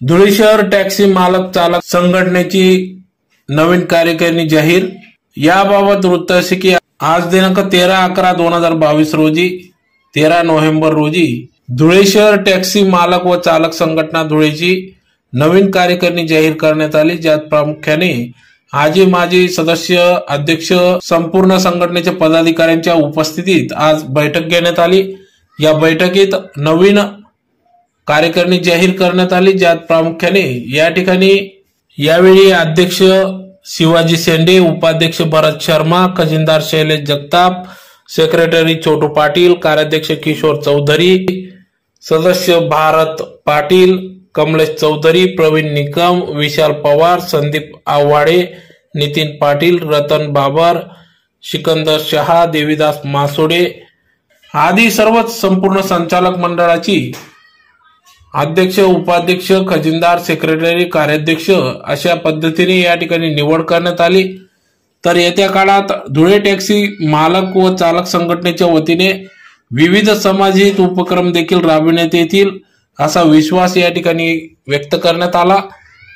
धुळे शहर टॅक्सी मालक चालक संघटनेची नवीन कार्यकारिणी जाहीर. याबाबत वृत्त असे की आज दिनांक तेरा अकरा दोन हजार बावीस रोजी तेरा नोव्हेंबर रोजी धुळे शहर टॅक्सी मालक व चालक संघटना धुळेची नवीन कार्यकारिणी जाहीर करण्यात आली. ज्यात प्रामुख्याने आजी माजी सदस्य अध्यक्ष संपूर्ण संघटनेच्या पदाधिकाऱ्यांच्या उपस्थितीत आज बैठक घेण्यात आली. या बैठकीत नवीन कार्यकारिणी जाहीर करण्यात आली ज्यात प्रामुख्याने या ठिकाणी यावेळी अध्यक्ष शिवाजी शेंडे उपाध्यक्ष भरत शर्मा खजिनदार शैलेश जगताप सेक्रेटरी छोटू पाटील कार्याध्यक्ष किशोर चौधरी सदस्य भारत पाटील कमलेश चौधरी प्रवीण निकम विशाल पवार संदीप आव्हाडे नितीन पाटील रतन बाबर सिकंदर शहा देवीदास मासोडे आदी सर्वच संपूर्ण संचालक मंडळाची अध्यक्ष उपाध्यक्ष खजिनदार सेक्रेटरी कार्याध्यक्ष अशा पद्धतीने या ठिकाणी निवड करण्यात आली. तर येत्या काळात धुळे टॅक्सी मालक व चालक संघटनेच्या वतीने विविध समाजहित उपक्रम देखील राबविण्यात येतील असा विश्वास या ठिकाणी व्यक्त करण्यात आला.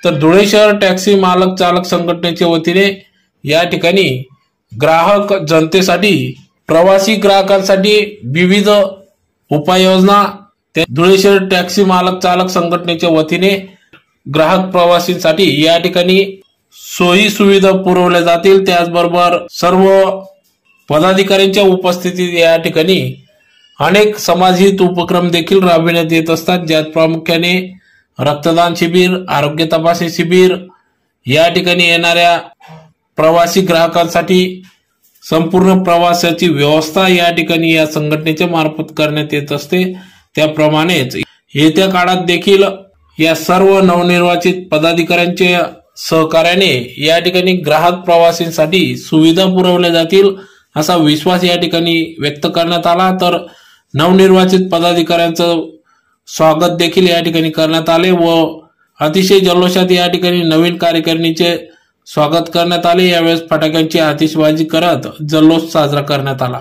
तर धुळे शहर टॅक्सी मालक चालक संघटनेच्या वतीने या ठिकाणी ग्राहक जनतेसाठी प्रवासी ग्राहकांसाठी विविध उपाययोजना धुळे शहर टॅक्सी मालक चालक संघटनेच्या वतीने ग्राहक प्रवासींसाठी या ठिकाणी सोयी सुविधा पुरवल्या जातील. त्याचबरोबर सर्व पदाधिकाऱ्यांच्या उपस्थितीत या ठिकाणी अनेक समाजहित उपक्रम देखील राबविण्यात येत असतात. ज्यात प्रामुख्याने रक्तदान शिबिर आरोग्य तपासणी शिबिर या ठिकाणी येणाऱ्या प्रवासी ग्राहकांसाठी संपूर्ण प्रवासाची व्यवस्था या ठिकाणी या संघटनेच्या मार्फत करण्यात येत असते. त्याप्रमाणेच येत्या काळात देखील या सर्व नवनिर्वाचित पदाधिकाऱ्यांच्या सहकार्याने या ठिकाणी ग्राहक प्रवासींसाठी सुविधा पुरवल्या जातील असा विश्वास या ठिकाणी व्यक्त करण्यात आला. तर नवनिर्वाचित पदाधिकाऱ्यांचं स्वागत देखील या ठिकाणी करण्यात आले व अतिशय जल्लोषात या ठिकाणी नवीन कार्यकारिणीचे स्वागत करण्यात आले. यावेळेस फटाक्यांची आतिषबाजी करत जल्लोष साजरा करण्यात आला.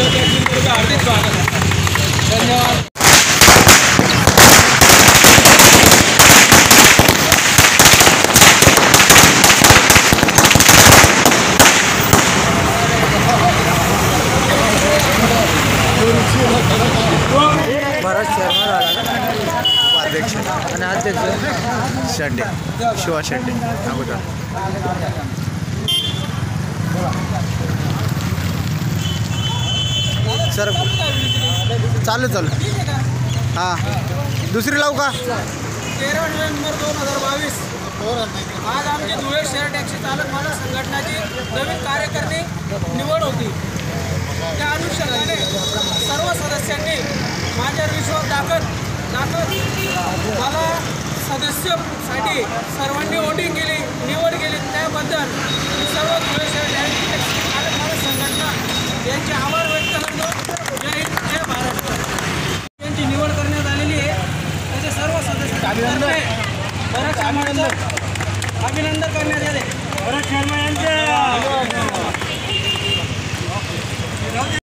अध्यक्ष उपाध्यक्ष आणि अध्यक्ष शेंडे शिवा शेंडे अगोदर. सर चालू चालू. हां. दुसरी लावू का? तेरा नोव्हेंबर दोन हजार बावीस. आज आमची धुळे शहर टॅक्सी चालक मालक संघटनाची नवीन कार्यकर्ते निवड होती. त्या अनुषंगाने सर्व सदस्यांनी माझ्यावर विश्वास दाखल दाखल मला सदस्यसाठी सर्वांनी वोटिंग केली निवड केली. त्याबद्दल मी सर्व धुळे संघटना यांचे आभार व्यक्त करतो. जय हिंद जय महाराष्ट्र यांची निवड करण्यात आलेली आहे. त्याचे सर्व सदस्य अभिनंदन. बरं अभिनंदन अभिनंदन करण्यात आले. भरत शर्मा यांचे